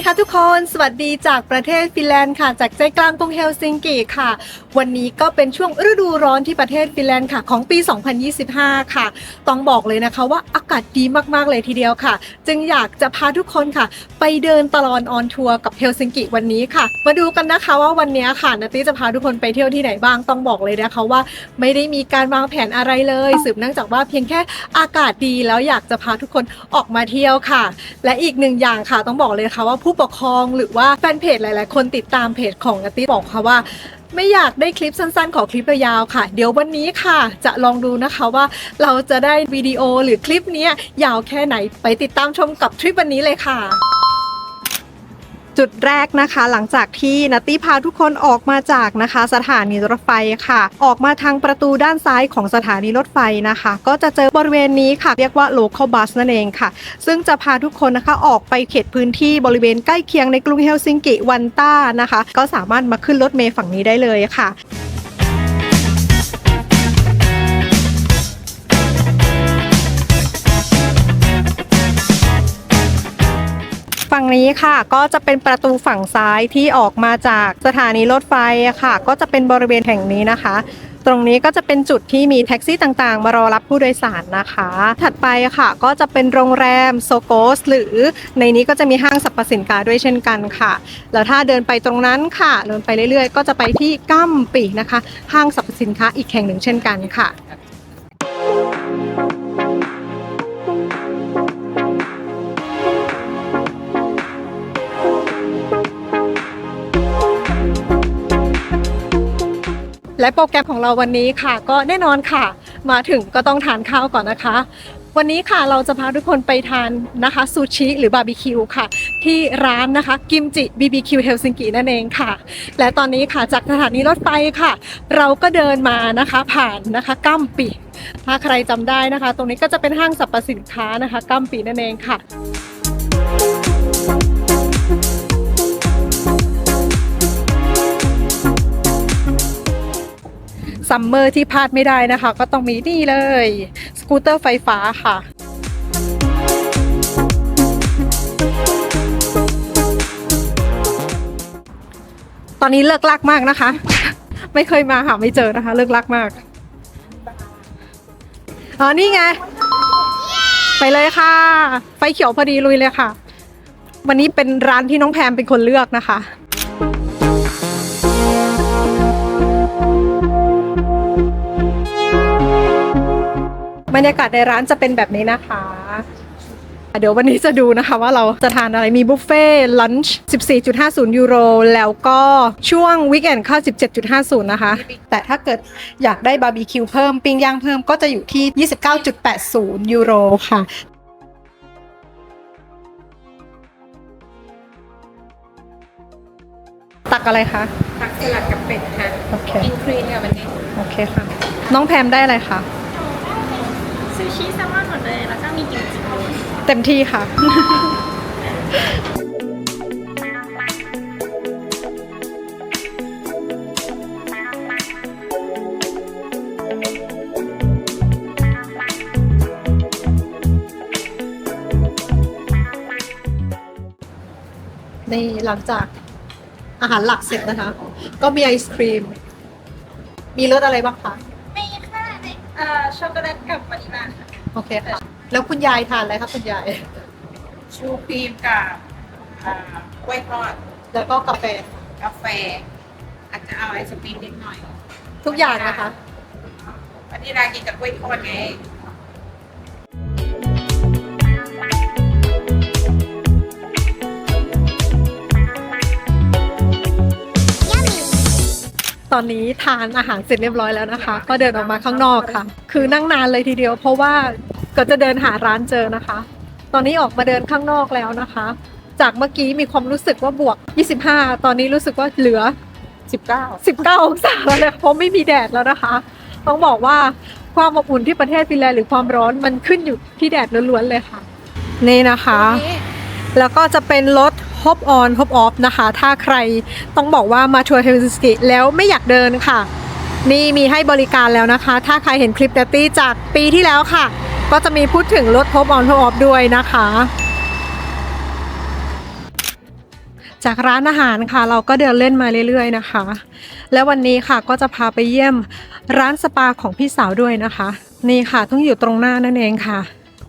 ดีค่ะทุกคน สวัสดีจากประเทศฟินแลนด์ค่ะ จากใจกลางกรุงเฮลซิงกิค่ะ วันนี้ก็เป็นช่วงฤดูร้อนที่ประเทศฟินแลนด์ค่ะ ของปี 2025 ค่ะ ต้องบอกเลยนะคะว่าอากาศดีมากๆเลยทีเดียวค่ะ จึงอยากจะพาทุกคนค่ะ ไปเดินตลอดออนทัวร์กับเฮลซิงกิวันนี้ค่ะ มาดูกันนะคะว่าวันนี้ค่ะนาตี้จะพาทุกคนไปเที่ยวที่ไหนบ้าง ต้องบอกเลยนะคะว่า ไม่ได้มีการวางแผนอะไรเลย สืบเนื่องจากว่าเพียงแค่อากาศดีแล้วอยากจะพาทุกคนออกมาเที่ยวค่ะ และอีกหนึ่งอย่างค่ะต้องบอกเลยค่ะว่าผูู้้ปกครองหรือว่าแฟนเพจหลาย ๆ คนติดตามเพจของนตี้บอกค่ะว่า ไม่อยากได้คลิปสั้น ๆ ขอคลิปยาวๆค่ะ เดี๋ยววันนี้ค่ะ จะลองดูนะคะว่าเราจะได้วิดีโอหรือคลิปนี้ยาวแค่ไหนไปติดตามชมกับทริปวันนี้เลยค่ะ จุดแรกนะคะ หลังจากที่นัตตี้พาทุกคนออกมาจากนะคะ สถานีรถไฟค่ะ ออกมาทางประตูด้านซ้ายของสถานีรถไฟนะคะ ก็จะเจอบริเวณนี้ค่ะ เรียกว่า local bus นั่นเองค่ะ ซึ่งจะพาทุกคนนะคะออกไปเขตพื้นที่บริเวณใกล้เคียงในกรุงเฮลซิงกิวันต้านะคะ ก็สามารถมาขึ้นรถเมล์ฝั่งนี้ได้เลยค่ะ ฝั่งนี้ค่ะ ก็จะเป็นประตูฝั่งซ้ายที่ออกมาจากสถานีรถไฟค่ะ ก็จะเป็นบริเวณแห่งนี้นะคะ ตรงนี้ก็จะเป็นจุดที่มีแท็กซี่ต่างๆ มารอรับผู้โดยสารนะคะ ถัดไปค่ะก็จะเป็นโรงแรมโซโกสหรือในนี้ก็จะมีห้างสรรพสินค้าด้วยเช่นกันค่ะ แล้วถ้าเดินไปตรงนั้นค่ะ เดินไปเรื่อยๆ ก็จะไปที่กัมปีนะคะ ห้างสรรพสินค้าอีกแห่งหนึ่งเช่นกันค่ะ และโปรแกรมของเราวันนี้ค่ะ ก็แน่นอนค่ะ มาถึงก็ต้องทานข้าวก่อนนะคะ วันนี้ค่ะเราจะพาทุกคนไปทานนะคะซูชิหรือบาร์บีคิวค่ะ ที่ร้านนะคะกิมจิบีบีคิวเฮลซิงกินั่นเองค่ะ และตอนนี้ค่ะจากสถานีรถไฟค่ะ เราก็เดินมานะคะผ่านนะคะกัมปีถ้าใครจำได้นะคะ ตรงนี้ก็จะเป็นห้างสรรพสินค้านะคะกัมปีนั่นเองค่ะ ซัมเมอร์ที่พลาดไม่ได้นะคะ ก็ต้องมีนี่เลย สกูตเตอร์ไฟฟ้าค่ะตอนนี้เลิกลากมากนะคะ ไม่เคยมาหาไม่เจอนะคะ เลิกลากมากอ๋อนี่ไง ไปเลยค่ะ ไฟเขียวพอดีลุยเลยค่ะ วันนี้เป็นร้านที่น้องแพมเป็นคนเลือกนะคะ บรรยากาศในร้านจะเป็นแบบนี้นะคะ เดี๋ยววันนี้จะดูนะคะว่าเราจะทานอะไรมีบุฟเฟ่ลันช์14.50 ยูโร แล้วก็ช่วงวีคเอนด์ค่า17.50 นะคะ แต่ถ้าเกิดอยากได้บาร์บีคิวเพิ่ม ปิ้งย่างเพิ่มก็จะอยู่ที่ 29.80 ยูโรค่ะตักอะไรคะผักสลัดกับเป็ดค่ะ โอเค กินครีนค่ะวันนี้ โอเคค่ะ น้องแพมได้อะไรคะ ซูชิแซลมอนหมดเลย แล้วก็มีกิมจิด้วยเต็มที่ค่ะ นี่หลังจากอาหารหลักเสร็จนะคะ ก็มีไอศครีม มีรสอะไรบ้างคะไม่ค่ะเอ่อช็อกโกแลตกับวานิลลาค่ะโอเคค่ะ แล้วคุณยายทานอะไรครับคุณยาย ชูครีมกับอ่ากล้วยทอดแล้วก็กาแฟ กาแฟ อาจจะเอาไอศครีมนิดหน่อยทุกอย่างนะคะวานิลลากินกับกล้วยทอดไง ตอนนี้ทานอาหารเสร็จเรียบร้อยแล้วนะคะ ก็เดินออกมาข้างนอกค่ะ คือนั่งนานเลยทีเดียว เพราะว่าก็จะเดินหาร้านเจอนะคะ ตอนนี้ออกมาเดินข้างนอกแล้วนะคะ จากเมื่อกี้มีความรู้สึกว่าบวก 25 ตอนนี้รู้สึกว่าเหลือ 19 19องศาแล้วนะเพราะไม่มีแดดแล้วนะคะ ต้องบอกว่าความอบอุ่นที่ประเทศฟินแลนด์หรือความร้อนมันขึ้นอยู่ที่แดดล้วนๆเลยค่ะ นี่นะคะ แล้วก็จะเป็นรถ Hop on Hop off นะคะ ถ้าใครต้องบอกว่ามาทัวร์เฮลซิงกิแล้วไม่อยากเดินค่ะ นี่มีให้บริการแล้วนะคะ ถ้าใครเห็นคลิปดัตตี้จากปีที่แล้วค่ะ ก็จะมีพูดถึงรถ Hop on Hop off ด้วยนะคะ จากร้านอาหารค่ะ เราก็เดินเล่นมาเรื่อย ๆ นะคะ และวันนี้ค่ะก็จะพาไปเยี่ยมร้านสปาของพี่สาวด้วยนะคะ นี่ค่ะต้องอยู่ตรงหน้านั่นเองค่ะ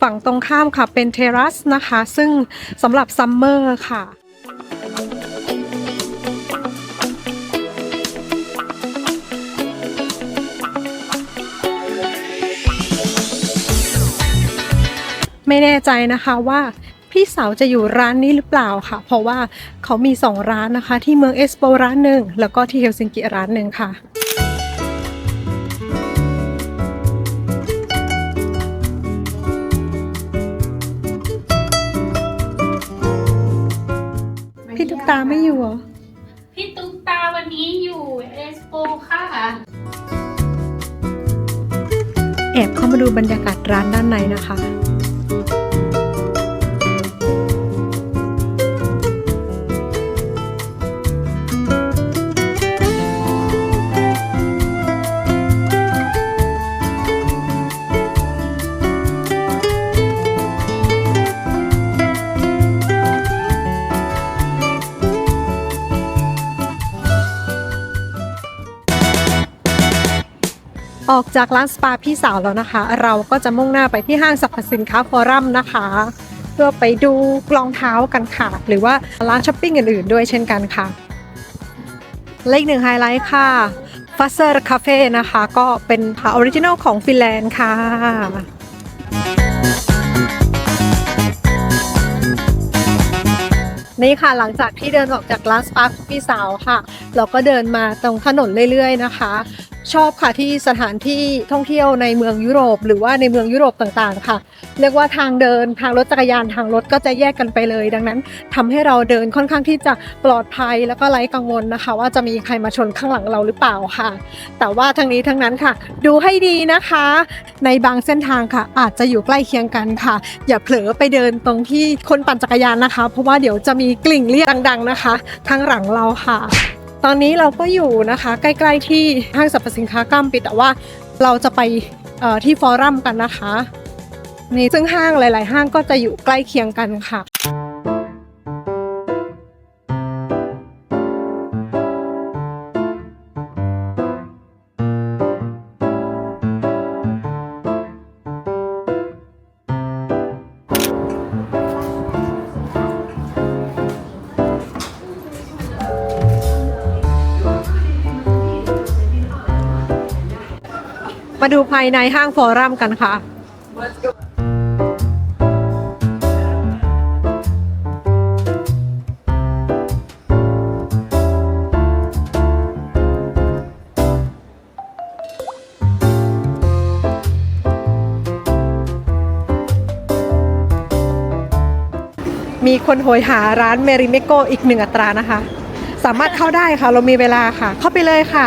ฝั่งตรงข้ามค่ะเป็นเทรัสนะคะ ซึ่งสำหรับซัมเมอร์ค่ะไม่แน่ใจนะคะว่าพี่สาวจะอยู่ร้านนี้หรือเปล่าค่ะ เพราะว่าเขามี 2 ร้านนะคะ ที่เมืองเอสโปร้านหนึ่งแล้วก็ที่เฮลซิงกิร้านหนึ่งค่ะ ตุ๊กตาไม่อยู่เหรอ พี่ตุ๊กตาวันนี้อยู่เอสโปค่ะ แอบเข้ามาดูบรรยากาศร้านด้านในนะคะ ออกจากร้านสปาพี่สาวแล้วนะคะ เราก็จะมุ่งหน้าไปที่ห้างสรรพสินค้าฟอรัมนะคะ เพื่อไปดูรองเท้ากันค่ะ หรือว่าร้านช้อปปิ้งอื่นๆด้วยเช่นกันค่ะและอีกหนึ่งไฮไลท์ค่ะฟัสเซอร์คาเฟ่นะคะ ก็เป็นออริจินอลของฟินแลนด์ค่ะนี่ค่ะหลังจากที่เดินออกจากร้านสปาพี่สาวค่ะ เราก็เดินมาตรงถนนเรื่อยๆนะคะ ชอบค่ะที่สถานที่ท่องเที่ยวในเมืองยุโรป หรือว่าในเมืองยุโรปต่างๆ ค่ะ เรียกว่าทางเดินทางรถจักรยานทางรถก็จะแยกกันไปเลย ดังนั้นทำให้เราเดินค่อนข้างที่จะปลอดภัยแล้วก็ไร้กังวลนะคะ ว่าจะมีใครมาชนข้างหลังเราหรือเปล่าค่ะ แต่ว่าทั้งนี้ทั้งนั้นค่ะ ดูให้ดีนะคะ ในบางเส้นทางค่ะ อาจจะอยู่ใกล้เคียงกันค่ะ อย่าเผลอไปเดินตรงที่คนปั่นจักรยานนะคะ เพราะว่าเดี๋ยวจะมีกลิ่งเรียกดัง ๆนะคะข้างหลังเราค่ะ ตอนนี้เราก็อยู่นะคะใกล้ๆที่ห้างสรรพสินค้าก้ามปิดแต่ว่าเราจะไปที่ฟอรัมกันนะคะนี่ซึ่งห้างหลาย ๆ ห้างก็จะอยู่ใกล้เคียงกันค่ะ มาดูภายในห้างฟอรัมกันค่ะ มีคนโหยหาร้านเมริเมโกอีกหนึ่งอัตรานะคะ สามารถเข้าได้ค่ะ เรามีเวลาค่ะ เข้าไปเลยค่ะ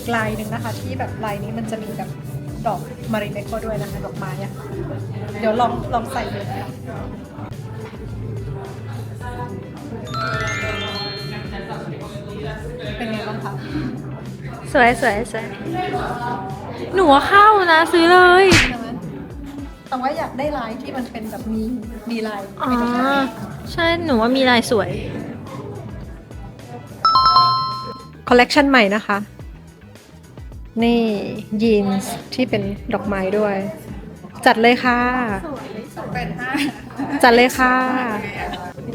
อีกลายหนึ่งนะคะ ที่แบบลายนี้มันจะมีแบบดอกมาริเมโกด้วยนะคะดอกไม้อะเดี๋ยวลองลองใส่ดูเป็นไงบ้างคะสวยสวยสวยหนูว่าเข้านะซื้อเลยใช่ไหมแต่ว่าอยากได้ลายที่มันเป็นแบบมีมีลายอ๋อมีดอกไม้ใช่หนูว่ามีลายสวยคอลเลกชันใหม่นะคะ นี่ยีนส์ที่เป็นดอกไม้ด้วย จัดเลยค่ะ เป็นห้าจัดเลยค่ะ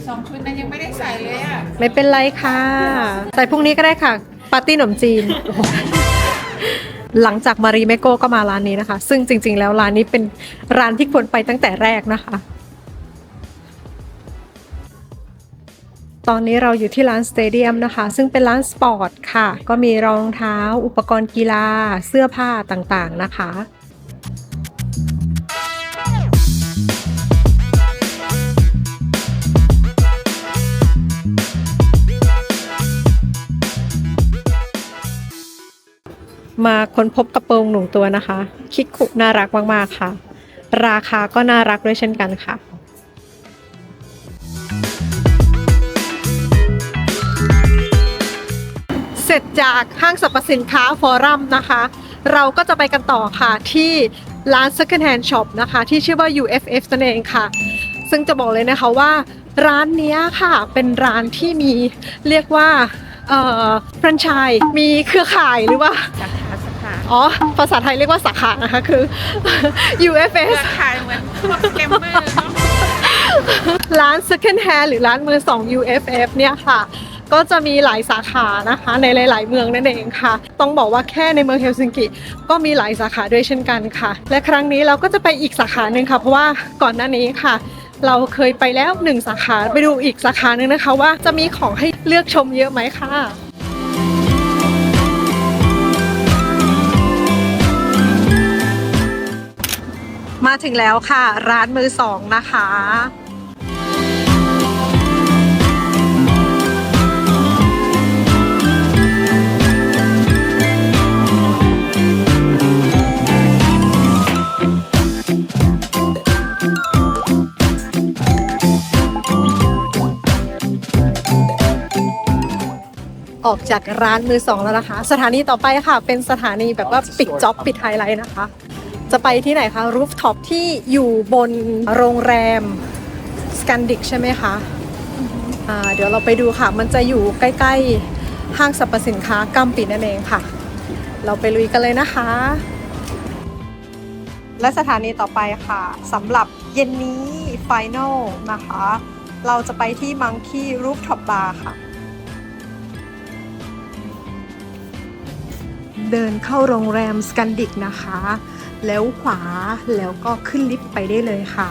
สองชุดนั้นยังไม่ได้ใส่เลยอะไม่เป็นไรค่ะ ใส่พรุ่งนี้ก็ได้ค่ะ ปาร์ตี้ขนมจีน หลังจากมารีเมโกก็มาร้านนี้นะคะ ซึ่งจริง ๆ แล้วร้านนี้เป็นร้านที่ควรไปตั้งแต่แรกนะคะ ตอนนี้เราอยู่ที่ร้านสเตเดียมนะคะ ซึ่งเป็นร้านสปอร์ตค่ะ ก็มีรองเท้า อุปกรณ์กีฬา เสื้อผ้าต่างๆนะคะมาค้นพบกระโปรงหนุ่มตัวนะคะ คิดคุน่ารักมาก ๆ ค่ะ ราคาก็น่ารักด้วยเช่นกันค่ะ ร็จจากห้างสรรพสินค้าฟอรัมนะคะ เราก็จะไปกันต่อค่ะที่ร้าน Second Hand Shop นะคะ ที่ชื่อว่า UFF นั่นเองค่ะ ซึ่งจะบอกเลยนะคะว่าร้านเนี้ยค่ะเป็นร้านที่มีเรียกว่าเอ่อแฟรนไชส์มีเครือข่ายหรือว่าสาขาสาขาอ๋อ ภาษาไทยเรียกว่าสาขานะคะคือ เค UFS รือข่ายเหมือนพวกสแกมเมอร์เนาะร้าน Second Hand หรือร้านมือสอง UFF เนี่ยค่ะ ก็จะมีหลายสาขานะคะในหลาย ๆ เมืองนั่นเองค่ะ ต้องบอกว่าแค่ในเมืองเฮลซิงกิก็มีหลายสาขาด้วยเช่นกันค่ะ และครั้งนี้เราก็จะไปอีกสาขาหนึ่งค่ะ เพราะว่าก่อนหน้านี้ค่ะ เราเคยไปแล้วหนึ่งสาขาไปดูอีกสาขาหนึ่งนะคะ ว่าจะมีของให้เลือกชมเยอะไหมค่ะมาถึงแล้วค่ะ ร้านมือสองนะคะ ออกจากร้านมือสองแล้วนะคะ สถานีต่อไปค่ะ เป็นสถานีแบบว่าปิดจ็อบปิดไฮไลท์นะคะ จะไปที่ไหนคะรูฟท็อปที่อยู่บนโรงแรมสแกนดิกใช่ไหมคะอ่าเดี๋ยวเราไปดูค่ะ มันจะอยู่ใกล้ ๆ ห้างสรรพสินค้ากัมปินั่นเองค่ะ เราไปลุยกันเลยนะคะ และสถานีต่อไปค่ะสำหรับเย็นนี้ไฟแนลนะคะ เราจะไปที่มังคีรูฟท็อปบาร์ค่ะ เดินเข้าโรงแรมสกันดิกนะคะ แล้วขวาแล้วก็ขึ้นลิฟต์ไปได้เลยค่ะ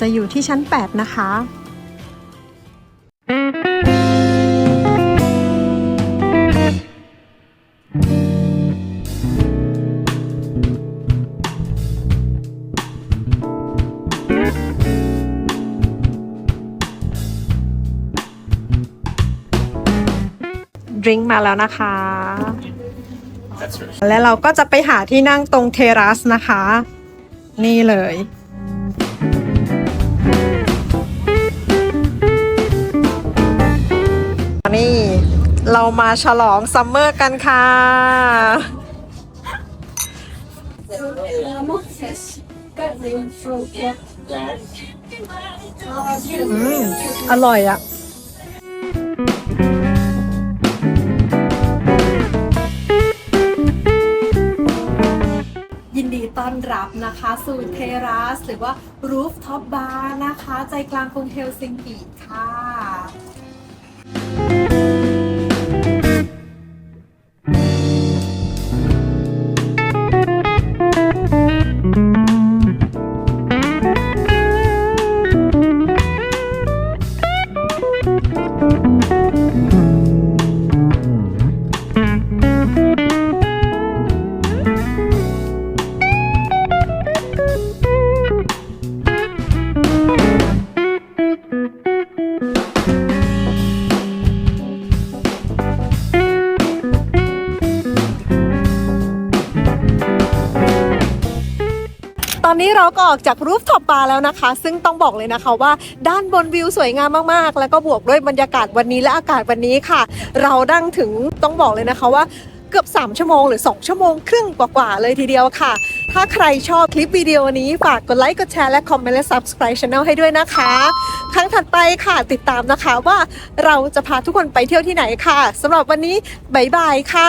จะอยู่ที่ชั้น 8 นะคะ ดริงก์มาแล้วนะคะ และเราก็จะไปหาที่นั่งตรงเทรัสนะคะ นี่เลยนี่เรามาฉลองซัมเมอร์กันค่ะอืมอร่อยอะ ยินดีต้อนรับนะคะสู่เทราสหรือว่ารูฟท็อปบาร์นะคะ ใจกลางกรุงเฮลซิงกิค่ะ ก็ออกจากรูฟท็อปบาร์แล้วนะคะ ซึ่งต้องบอกเลยนะคะว่าด้านบนวิวสวยงามมากๆ แล้วก็บวกด้วยบรรยากาศวันนี้และอากาศวันนี้ค่ะ เราดังถึงต้องบอกเลยนะคะว่าเกือบ 3 ชั่วโมงหรือ 2 ชั่วโมงครึ่งกว่าๆ เลยทีเดียวค่ะ ถ้าใครชอบคลิปวิดีโอนี้ ฝากกดไลค์กดแชร์และคอมเมนต์และ subscribe channel ให้ด้วยนะคะ ครั้งถัดไปค่ะติดตามนะคะว่าเราจะพาทุกคนไปเที่ยวที่ไหนค่ะสำหรับวันนี้ บ๊ายบายค่ะ